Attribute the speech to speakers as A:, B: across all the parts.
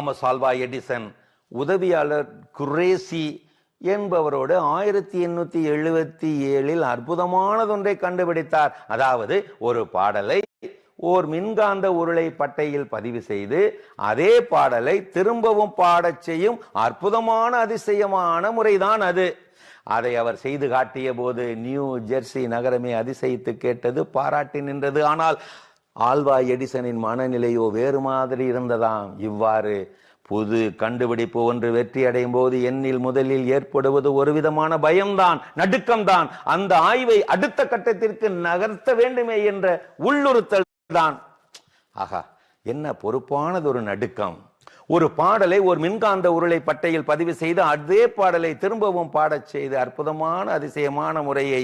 A: Thomas Alva Edison உதவியாளர் குரேசி என்பவரோடு ஆயிரத்தி எண்ணூத்தி எழுபத்தி ஏழில் அற்புதமானதொன்றை கண்டுபிடித்தார். அதாவது ஒரு பாடலை ஓர் மின்காந்த உருளை பட்டையில் பதிவு செய்து அதே பாடலை திரும்பவும் பாடச் செய்யும் அற்புதமான அதிசயமான முறைதான் அது. அதை அவர் செய்து காட்டிய போது நியூ ஜெர்சி நகரமே அதிசயித்து கேட்டது பாராட்டி நின்றது. ஆனால் ஆழ்வா எடிசனின் மனநிலையோ வேறு மாதிரி இருந்ததாம். இவ்வாறு புது கண்டுபிடிப்பு ஒன்று வெற்றி அடையும் போது எண்ணில் முதலில் ஏற்படுவது ஒரு விதமான பயம்தான் நடுக்கம்தான். அந்த ஆய்வை அடுத்த கட்டத்திற்கு நகர்த்த வேண்டுமே என்ற உள்ளுறுத்தல் தான். ஆகா என்ன பொறுப்பானது ஒரு நடுக்கம். ஒரு பாடலை ஒரு மின்காந்த உருளை பட்டையில் பதிவு செய்து அதே பாடலை திரும்பவும் பாடச் செய்து அற்புதமான அதிசயமான முறையை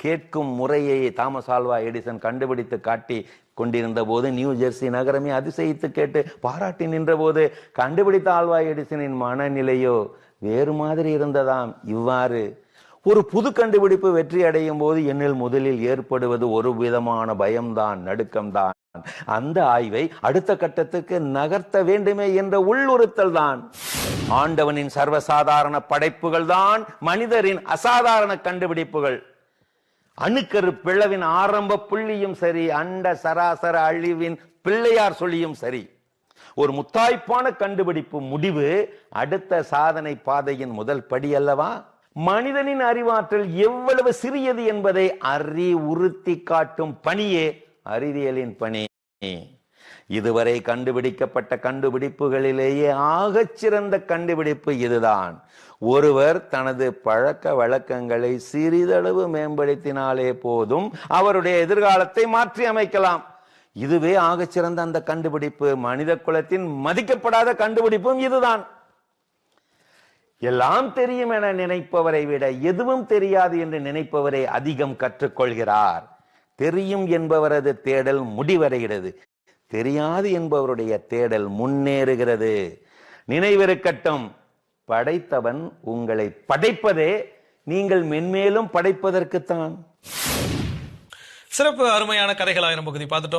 A: கேட்கும் முறையை தாமஸ் ஆல்வா எடிசன் கண்டுபிடித்து காட்டி கொண்டிருந்த போது நியூ ஜெர்சி நகரமே அதிசயித்து கேட்டு பாராட்டி நின்ற போது கண்டுபிடித்த ஆல்வா எடிசனின் மனநிலையோ வேறு மாதிரி இருந்ததாம். இவ்வாறு ஒரு புது கண்டுபிடிப்பு வெற்றி அடையும் போது என்னில் முதலில் ஏற்படுவது ஒரு விதமான பயம்தான் நடுக்கம்தான். அந்த ஆய்வை அடுத்த கட்டத்துக்கு நகர்த்த வேண்டுமே என்ற உள்ளுறுத்தல் தான் ஆண்டவனின் சர்வசாதாரண படைப்புகள் தான் மனிதரின் அசாதாரண கண்டுபிடிப்புகள். அணுக்கரு பிளவின் ஆரம்ப புள்ளியும் சரி அண்ட சராசர அழிவின் பிள்ளையார் சொல்லியும் சரி. ஒரு முத்தாய்ப்பான கண்டுபிடிப்பு முடிவு அடுத்த சாதனை பாதையின் முதல் படி அல்லவா? மனிதனின் அறிவாற்றல் எவ்வளவு சிறியது என்பதை அறிவுறுத்தி காட்டும் பணியே அறிவியலின் பணி. இதுவரை கண்டுபிடிக்கப்பட்ட கண்டுபிடிப்புகளிலேயே ஆகச் சிறந்த கண்டுபிடிப்பு இதுதான். ஒருவர் தனது பழக்க வழக்கங்களை சிறிதளவு மேம்படுத்தினாலே போதும் அவருடைய எதிர்காலத்தை மாற்றி அமைக்கலாம். இதுவே ஆக சிறந்த அந்த கண்டுபிடிப்பு. மனித குலத்தின் மதிக்கப்படாத கண்டுபிடிப்பும் இதுதான். எல்லாம் தெரியும் என நினைப்பவரை விட எதுவும் தெரியாது என்று நினைப்பவரை அதிகம் கற்றுக்கொள்கிறார். தெரியும் என்பவரது தேடல் முடிவடைகிறது. தெரியாது என்பவருடைய தேடல் முன்னேறுகிறது. நினைவிருக்கட்டும் படைத்தவன் உங்களை படைப்பதே நீங்கள் மென்மேலும் படைப்பதற்குத்தான்.
B: சிறப்பு அருமையான கதைகள் ஆயிரம் பகுதி. பார்த்துட்டோம்.